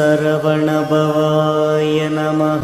சரவணபவாய நமः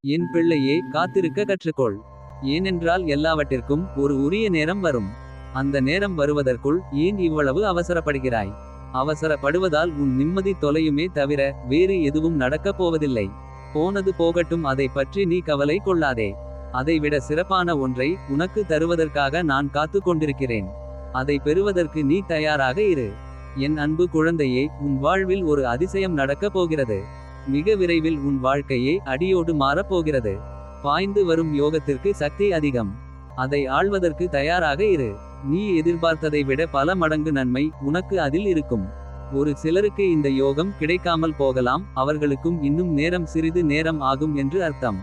என் பிள்ளையே காத்திருக்க கற்றுக்கொள். ஏனென்றால் எல்லாவற்றிற்கும் ஒரு உரிய நேரம் வரும். அந்த நேரம் வருவதற்குள் ஏன் இவ்வளவு அவசரப்படுகிறாய்? அவசரப்படுவதால் உன் நிம்மதி தொலையுமே தவிர வேறு எதுவும் நடக்கப் போவதில்லை. போனது போகட்டும் அதை பற்றி நீ கவலை கொள்ளாதே. அதைவிட சிறப்பான ஒன்றை உனக்கு தருவதற்காக நான் காத்து கொண்டிருக்கிறேன். அதை பெறுவதற்கு நீ தயாராக இரு. என் அன்பு குழந்தையே உன் வாழ்வில் ஒரு அதிசயம் நடக்கப் போகிறது. மிக விரைவில் உன் வாழ்க்கையே அடியோடு மாறப் போகிறது பாய்ந்து வரும் யோகத்திற்கு சக்தி அதிகம். அதை ஆள்வதற்கு தயாராக இரு. நீ எதிர்பார்த்ததை விட பல மடங்கு நன்மை உனக்கு அதில் இருக்கும். ஒரு சிலருக்கு இந்த யோகம் கிடைக்காமல் போகலாம் அவர்களுக்கும் இன்னும் நேரம் சிறிது நேரம் ஆகும் என்று அர்த்தம்.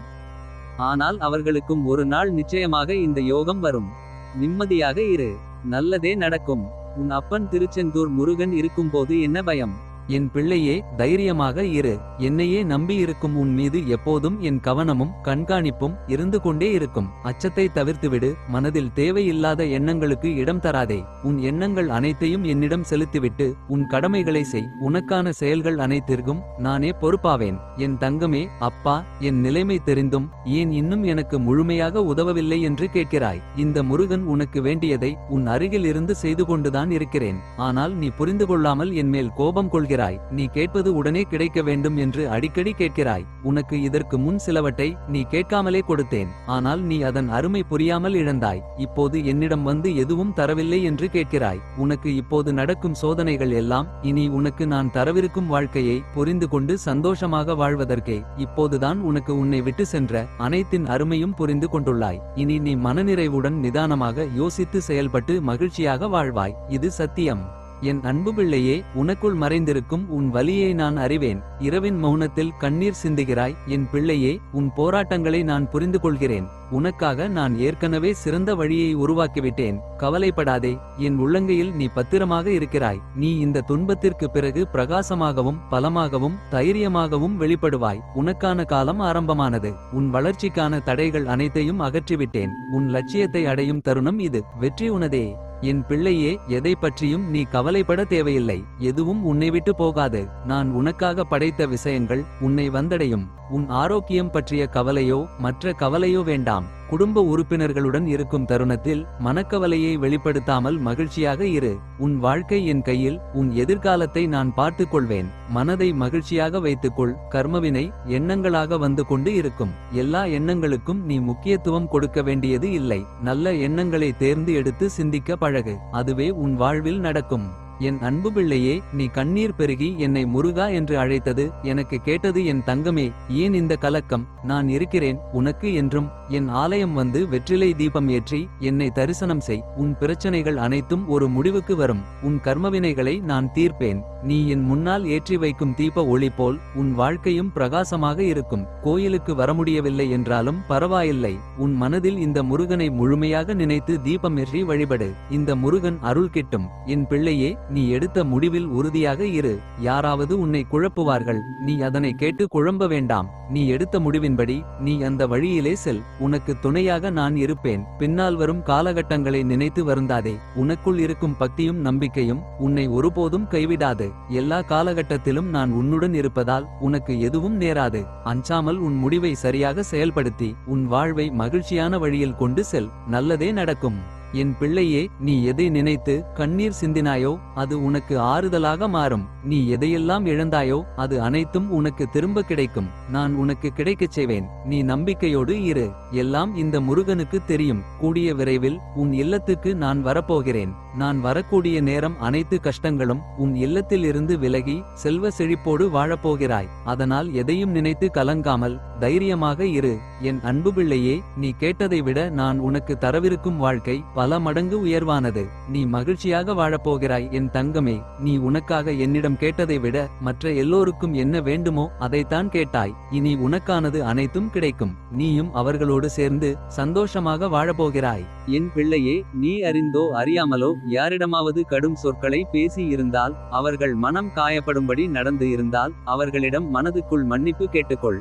ஆனால் அவர்களுக்கும் ஒரு நாள் நிச்சயமாக இந்த யோகம் வரும். நிம்மதியாக இரு. நல்லதே நடக்கும். உன் அப்பன் திருச்செந்தூர் முருகன் இருக்கும்போது என்ன பயம்? என் பிள்ளையே தைரியமாக இரு. என்னையே நம்பி இருக்கும் உன் மீது எப்போதும் என் கவனமும் கண்காணிப்பும் இருந்து கொண்டே இருக்கும். அச்சத்தை தவிர்த்துவிடு. மனதில் தேவையில்லாத எண்ணங்களுக்கு இடம் தராதே. உன் எண்ணங்கள் அனைத்தையும் என்னிடம் செலுத்திவிட்டு உன் கடமைகளை செய். உனக்கான செயல்கள் அனைத்திற்கும் நானே பொறுப்பாவேன். என் தங்கமே அப்பா என் நிலைமை தெரிந்தும் ஏன் இன்னும் எனக்கு முழுமையாக உதவவில்லை என்று கேட்கிறாய். இந்த முருகன் உனக்கு வேண்டியதை உன் அருகில் இருந்து செய்து கொண்டுதான் இருக்கிறேன். ஆனால் நீ புரிந்து கொள்ளாமல் என் மேல் கோபம் கொள்கிறாய். நீ கேட்பது உடனே கிடைக்க வேண்டும் என்று அடிக்கடி கேட்கிறாய். உனக்கு இதற்கு முன் சிலவற்றை நீ கேட்காமலே கொடுத்தேன். ஆனால் நீ அதன் அருமை புரியாமல் இழந்தாய். இப்போது என்னிடம் வந்து எதுவும் தரவில்லை என்று கேட்கிறாய். உனக்கு இப்போது நடக்கும் சோதனைகள் எல்லாம் இனி உனக்கு நான் தரவிருக்கும் வாழ்க்கையை புரிந்து கொண்டு சந்தோஷமாக வாழ்வதற்கே. இப்போதுதான் உனக்கு உன்னை விட்டு சென்ற அனைத்தின் அருமையும் புரிந்து கொண்டுள்ளாய். இனி நீ மனநிறைவுடன் நிதானமாக யோசித்து செயல்பட்டு மகிழ்ச்சியாக வாழ்வாய். இது சத்தியம். என் அன்பு பிள்ளையே உனக்குள் மறைந்திருக்கும் உன் வலியை நான் அறிவேன். இரவின் மௌனத்தில் கண்ணீர் சிந்துகிறாய். என் பிள்ளையே உன் போராட்டங்களை நான் புரிந்து கொள்கிறேன் உனக்காக நான் ஏற்கனவே சிறந்த வழியை உருவாக்கிவிட்டேன். கவலைப்படாதே என் உள்ளங்கையில் நீ பத்திரமாக இருக்கிறாய். நீ இந்த துன்பத்திற்கு பிறகு பிரகாசமாகவும் பலமாகவும் தைரியமாகவும் வெளிப்படுவாய். உனக்கான காலம் ஆரம்பமானது. உன் வளர்ச்சிக்கான தடைகள் அனைத்தையும் அகற்றிவிட்டேன். உன் லட்சியத்தை அடையும் தருணம் இது. வெற்றி உனதே. என் பிள்ளையே எதை பற்றியும் நீ கவலைப்பட தேவையில்லை. எதுவும் உன்னை விட்டு போகாது. நான் உனக்காக படைத்த விஷயங்கள் உன்னை வந்தடையும். உன் ஆரோக்கியம் பற்றிய கவலையோ மற்ற கவலையோ வேண்டாம். குடும்ப உறுப்பினர்களுடன் இருக்கும் தருணத்தில் மனக்கவலையை வெளிப்படுத்தாமல் மகிழ்ச்சியாக இரு. உன் வாழ்க்கை என் கையில் உன் எதிர்காலத்தை நான் பார்த்துக் கொள்வேன். மனதை மகிழ்ச்சியாக வைத்துக்கொள். கர்மவினை எண்ணங்களாக வந்து கொண்டு இருக்கும். எல்லா எண்ணங்களுக்கும் நீ முக்கியத்துவம் கொடுக்க வேண்டியது இல்லை. நல்ல எண்ணங்களை தேர்ந்து எடுத்து சிந்திக்க பழகு. அதுவே உன் வாழ்வில் நடக்கும். என் அன்பு பிள்ளையே நீ கண்ணீர் பெருகி என்னை முருகா என்று அழைத்தது எனக்கு கேட்டது என் தங்கமே ஏன் இந்த கலக்கம்? நான் இருக்கிறேன் உனக்கு என்றும் என் ஆலயம் வந்து வெற்றிலை தீபம் ஏற்றி என்னை தரிசனம் செய். உன் பிரச்சனைகள் அனைத்தும் ஒரு முடிவுக்கு வரும். உன் கர்மவினைகளை நான் தீர்ப்பேன். நீ என் முன்னால் ஏற்றி வைக்கும் தீப ஒளி போல் உன் வாழ்க்கையும் பிரகாசமாக இருக்கும். கோயிலுக்கு வர முடியவில்லை என்றாலும் பரவாயில்லை. உன் மனதில் இந்த முருகனை முழுமையாக நினைத்து தீபம் ஏற்றி வழிபடு. இந்த முருகன் அருள் கிட்டும். என் பிள்ளையே நீ எடுத்த முடிவில் உறுதியாக இரு. யாராவது உன்னை குழப்புவார்கள். நீ அதனை கேட்டு குழம்ப வேண்டாம். நீ எடுத்த முடிவின்படி நீ அந்த வழியிலே செல். உனக்கு துணையாக நான் இருப்பேன். பின்னால் வரும் காலகட்டங்களை நினைத்து வருந்தாதே. உனக்குள் இருக்கும் பக்தியும் நம்பிக்கையும் உன்னை ஒருபோதும் கைவிடாது. எல்லா காலகட்டத்திலும் நான் உன்னுடன் இருப்பதால் உனக்கு எதுவும் நேராது. அஞ்சாமல் உன் முடிவை சரியாக செயல்படுத்தி உன் வாழ்வை மகிழ்ச்சியான வழியில் கொண்டு செல். நல்லதே நடக்கும். என் பிள்ளையே நீ எதை நினைத்து கண்ணீர் சிந்தினாயோ அது உனக்கு ஆறுதலாக மாறும். நீ எதையெல்லாம் இழந்தாயோ அது அனைத்தும் உனக்கு திரும்ப கிடைக்கும். நான் உனக்கு கிடைக்கச் செய்வேன். நீ நம்பிக்கையோடு இரு. எல்லாம் இந்த முருகனுக்கு தெரியும். கூடிய விரைவில் உன் இல்லத்துக்கு நான் வரப்போகிறேன். நான் வரக்கூடிய நேரம் அனைத்து கஷ்டங்களும் உன் இல்லத்திலிருந்து விலகி செல்வ செழிப்போடு வாழப்போகிறாய். அதனால் எதையும் நினைத்து கலங்காமல் தைரியமாக இரு. என் அன்பு பிள்ளையே நீ கேட்டதை விட நான் உனக்கு தரவிருக்கும் வாழ்க்கை பல மடங்கு உயர்வானது. நீ மகிழ்ச்சியாக வாழப்போகிறாய் என் தங்கமே நீ உனக்காக என்னிடம் கேட்டதை விட மற்ற எல்லோருக்கும் என்ன வேண்டுமோ அதைத்தான் கேட்டாய். இனி உனக்கானது அனைத்தும் கிடைக்கும். நீயும் அவர்களோடு சேர்ந்து சந்தோஷமாக வாழப்போகிறாய். என் பிள்ளையே நீ அறிந்தோ அறியாமலோ யாரிடமாவது கடும் சொற்களை பேசி இருந்தால் அவர்கள் மனம் காயப்படும்படி நடந்து இருந்தால் அவர்களிடம் மனதுக்குள் மன்னிப்பு கேட்டுக்கொள்.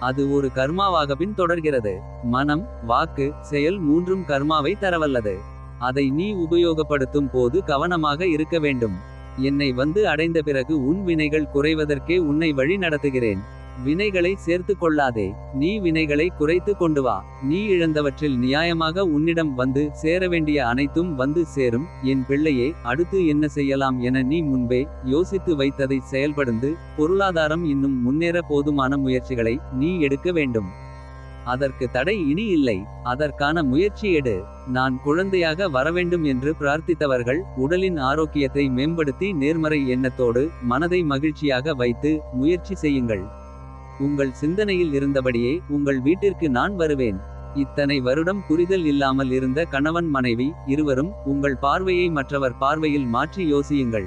அது ஒரு கர்மாவாக பின் தொடர்கிறது. மனம் வாக்கு செயல் மூன்றும் கர்மாவை தரவல்லது. அதை நீ உபயோகப்படுத்தும் போது கவனமாக இருக்க வேண்டும். என்னை வந்து அடைந்த பிறகு உன் வினைகள் குறைவதற்கே உன்னை வழி நடத்துகிறேன். வினைகளை சேர்த்து கொள்ளாதே. நீ வினைகளை குறைத்து கொண்டு வா. நீ இழந்தவற்றில் நியாயமாக உன்னிடம் வந்து சேர வேண்டிய அனைத்தும் வந்து சேரும். என் பிள்ளையே அடுத்து என்ன செய்யலாம் என நீ முன்பே யோசித்து வைத்ததை செயல்படுந்து பொருளாதாரம் இன்னும் முன்னேற போதுமான முயற்சிகளை நீ எடுக்க வேண்டும். அதற்கு தடை இனி இல்லை. அதற்கான முயற்சி எடு. நான் குழந்தையாக வரவேண்டும் என்று பிரார்த்தித்தவர்கள் உடலின் ஆரோக்கியத்தை மேம்படுத்தி நேர்மறை எண்ணத்தோடு மனதை மகிழ்ச்சியாக வைத்து முயற்சி செய்யுங்கள். உங்கள் சிந்தனையில் இருந்தபடியே உங்கள் வீட்டிற்கு நான் வருவேன். இத்தனை வருடம் புரிதல் இல்லாமல் இருந்த கணவன் மனைவி இருவரும் உங்கள் பார்வையை மற்றவர் பார்வையில் மாற்றி யோசியுங்கள்.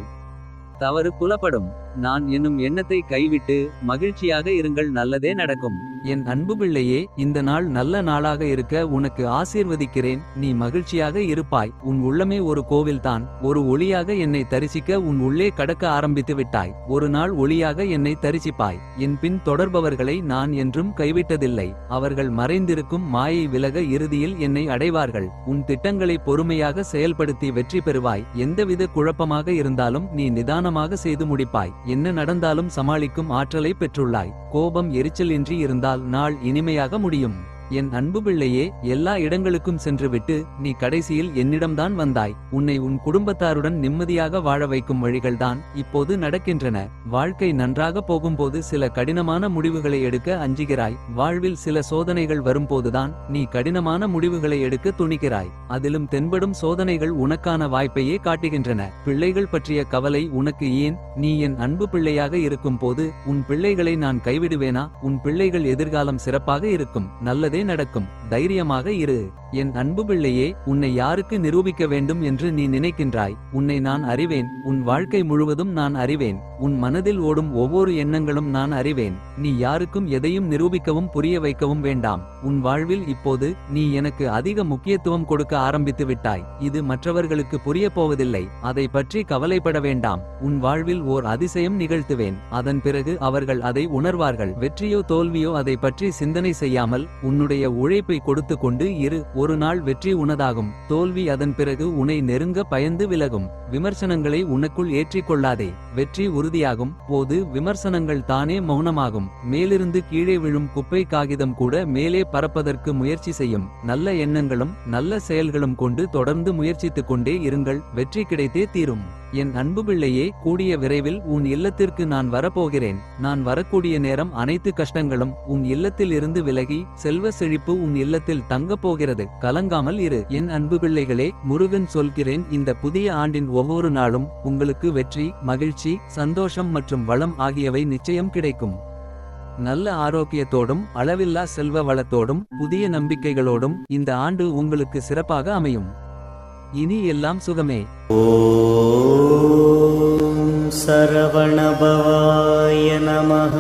தவறு புலப்படும். நான் என்னும் எண்ணத்தை கைவிட்டு மகிழ்ச்சியாக இருங்கள் நல்லதே நடக்கும். என் அன்பு பிள்ளையே இந்த நாள் நல்ல நாளாக இருக்க உனக்கு ஆசீர்வதிக்கிறேன். நீ மகிழ்ச்சியாக இருப்பாய். உன் உள்ளமே ஒரு கோவில்தான். ஒரு ஒளியாக என்னை தரிசிக்க உன் உள்ளே கடக்க ஆரம்பித்து விட்டாய். ஒரு நாள் ஒளியாக என்னை தரிசிப்பாய். என் பின் தொடர்பவர்களை நான் என்றும் கைவிட்டதில்லை. அவர்கள் மறைந்திருக்கும் மாயை விலக இறுதியில் என்னை அடைவார்கள். உன் திட்டங்களை பொறுமையாக செயல்படுத்தி வெற்றி பெறுவாய். எந்தவித குழப்பமாக இருந்தாலும் நீ நிதானமாக செய்து முடிப்பாய். என்ன நடந்தாலும் சமாளிக்கும் ஆற்றலை பெற்றுள்ளாய். கோபம் எரிச்சல் இன்றி இருந்தால் நாள் இனிமையாக முடியும். என் அன்பு பிள்ளையே எல்லா இடங்களுக்கும் சென்றுவிட்டு நீ கடைசியில் என்னிடம்தான் வந்தாய். உன்னை உன் குடும்பத்தாருடன் நிம்மதியாக வாழ வைக்கும் வழிகள்தான் இப்போது நடக்கின்றன. வாழ்க்கை நன்றாக போகும்போது சில கடினமான முடிவுகளை எடுக்க அஞ்சுகிறாய். வாழ்வில் சில சோதனைகள் வரும்போதுதான் நீ கடினமான முடிவுகளை எடுக்க துணிகிறாய். அதிலும் தென்படும் சோதனைகள் உனக்கான வாய்ப்பையே காட்டுகின்றன. பிள்ளைகள் பற்றிய கவலை உனக்கு ஏன்? நீ என் அன்பு பிள்ளையாக இருக்கும் போது உன் பிள்ளைகளை நான் கைவிடுவேனா? உன் பிள்ளைகள் எதிர்காலம் சிறப்பாக இருக்கும். நல்லதே நடக்கும். தைரியமாக இரு. என் அன்பு பிள்ளையே உன்னை யாருக்கு நிரூபிக்க வேண்டும் என்று நீ நினைக்கின்றாய். உன்னை நான் அறிவேன். உன் வாழ்க்கை முழுவதும் நான் அறிவேன். உன் மனதில் ஓடும் ஒவ்வொரு எண்ணங்களும் நான் அறிவேன். நீ யாருக்கும் எதையும் நிரூபிக்கவும் புரிய வைக்கவும் வேண்டாம். உன் வாழ்வில் இப்போது நீ எனக்கு அதிக முக்கியத்துவம் கொடுக்க ஆரம்பித்து விட்டாய். இது மற்றவர்களுக்கு புரிய போவதில்லை. அதை பற்றி கவலைப்பட வேண்டாம். உன் வாழ்வில் ஓர் அதிசயம் நிகழ்த்துவேன். அதன் பிறகு அவர்கள் அதை உணர்வார்கள். வெற்றியோ தோல்வியோ அதை பற்றி சிந்தனை செய்யாமல் உன்னுடைய உழைப்பை கொடுத்து கொண்டு இரு. ஒரு நாள் வெற்றி உனதாகும். தோல்வி அதன் பிறகு உன்னை நெருங்க பயந்து விலகும். விமர்சனங்களை உனக்குள் ஏற்றிக்கொள்ளாதே வெற்றி உறுதியாகும். போது விமர்சனங்கள் தானே மௌனமாகும். மேலிருந்து கீழே விழும் குப்பை காகிதம் கூட மேலே பறப்பதற்கு முயற்சி செய்யும். நல்ல எண்ணங்களும் நல்ல செயல்களும் கொண்டு தொடர்ந்து முயற்சித்துக் கொண்டே இருங்கள் வெற்றி கிடைத்தே தீரும். என் அன்பு பிள்ளையே கூடிய விரைவில் உன் இல்லத்திற்கு நான் வரப்போகிறேன். நான் வரக்கூடிய நேரம் அனைத்து கஷ்டங்களும் உன் இல்லத்தில் இருந்து விலகி செல்வ செழிப்பு உன் இல்லத்தில் தங்கப் போகிறது. கலங்காமல் இரு. என் அன்பு பிள்ளைகளே முருகன் சொல்கிறேன் இந்த புதிய ஆண்டின் ஒவ்வொரு நாளும் உங்களுக்கு வெற்றி மகிழ்ச்சி சந்தோஷம் மற்றும் வளம் ஆகியவை நிச்சயம் கிடைக்கும். நல்ல ஆரோக்கியத்தோடும் அளவில்லா செல்வ வளத்தோடும் புதிய நம்பிக்கைகளோடும் இந்த ஆண்டு உங்களுக்கு சிறப்பாக அமையும். இனி எல்லாம் சுகமே. சரவணபவாய நமஹ.